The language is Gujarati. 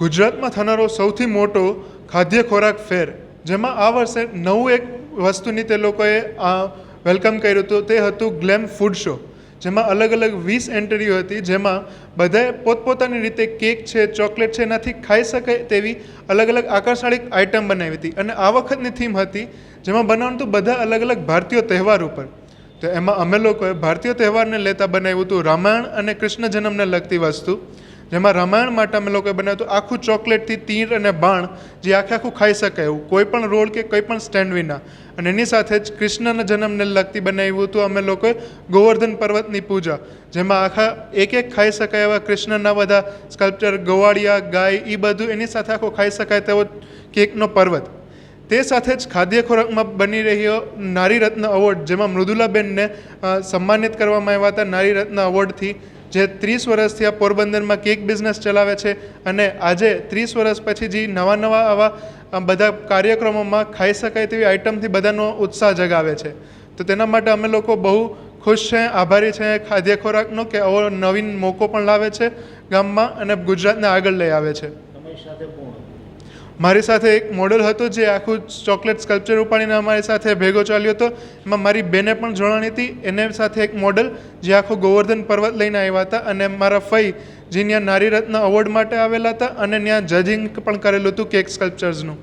ગુજરાતમાં થનારો સૌથી મોટો ખાદ્ય ખોરાક ફેર, જેમાં આ વર્ષે નવું એક વસ્તુની તે લોકોએ આ વેલકમ કર્યું હતું, તે હતું ગ્લેમ ફૂડ શો, જેમાં અલગ અલગ વીસ એન્ટ્રીઓ હતી, જેમાં બધાએ પોતપોતાની રીતે કેક છે, ચોકલેટ છે, એનાથી ખાઈ શકાય તેવી અલગ અલગ આકર્ષણિક આઇટમ બનાવી હતી. અને આ વખતની થીમ હતી, જેમાં બનાવવાનું હતું બધા અલગ અલગ ભારતીય તહેવાર ઉપર. તો એમાં અમે લોકોએ ભારતીય તહેવારને લેતા બનાવ્યું હતું રામાયણ અને કૃષ્ણ જન્મને લગતી વસ્તુ. જેમાં રામાયણ માટે અમે લોકોએ બનાવ્યું હતું. આખું ચોકલેટથી તીર અને બાણ જે આખે આખું ખાઈ શકાય એવું. કોઈ પણ રોલ કે કંઈ પણ સ્ટેન્ડ વિના. અને એની સાથે જ કૃષ્ણના જન્મને લગતી બનાવ્યું હતું અમે લોકોએ ગોવર્ધન પર્વતની પૂજા. જેમાં આખા એક એક ખાઈ શકાય એવા કૃષ્ણના બધા સ્કલ્પચર ગોવાળિયા, ગાય એ બધું એની સાથે આખો ખાઈ શકાય તેવો કેકનો પર્વત. તે સાથે જ ખાદ્ય ખોરાકમાં બની રહ્યો નારી રત્ન એવોર્ડ જેમાં મૃદુલાબેનને સન્માનિત કરવામાં આવ્યા હતા નારી રત્ન એવોર્ડથી જે ત્રીસ વર્ષથી આ પોરબંદરમાં કેક બિઝનેસ ચલાવે છે અને આજે ત્રીસ વર્ષ પછી જે નવા નવા આવા બધા કાર્યક્રમોમાં ખાઈ શકાય તેવી આઇટમથી બધાનો ઉત્સાહ જગાવે છે. તો તેના માટે અમે લોકો બહુ ખુશ છે, આભારી છે, ખાદ્ય ખોરાકનો કે આવો નવીન મોકો પણ લાવે છે ગામમાં અને ગુજરાતને આગળ લઈ આવે છે. મારી સાથે એક મોડલ હતો જે આખું ચોકલેટ સ્કલ્પચર ઉપાડીને અમારી સાથે ભેગો ચાલ્યો હતો. એમાં મારી બેને પણ જોડાણી હતી. એને સાથે એક મોડલ જે આખો ગોવર્ધન પર્વત લઈને આવ્યા હતા અને મારા ફઈ, જે ત્યાં નારી રત્ન એવોર્ડ માટે આવેલા હતા અને ત્યાં જજિંગ પણ કરેલું હતું કેક સ્કલ્પચર્સનું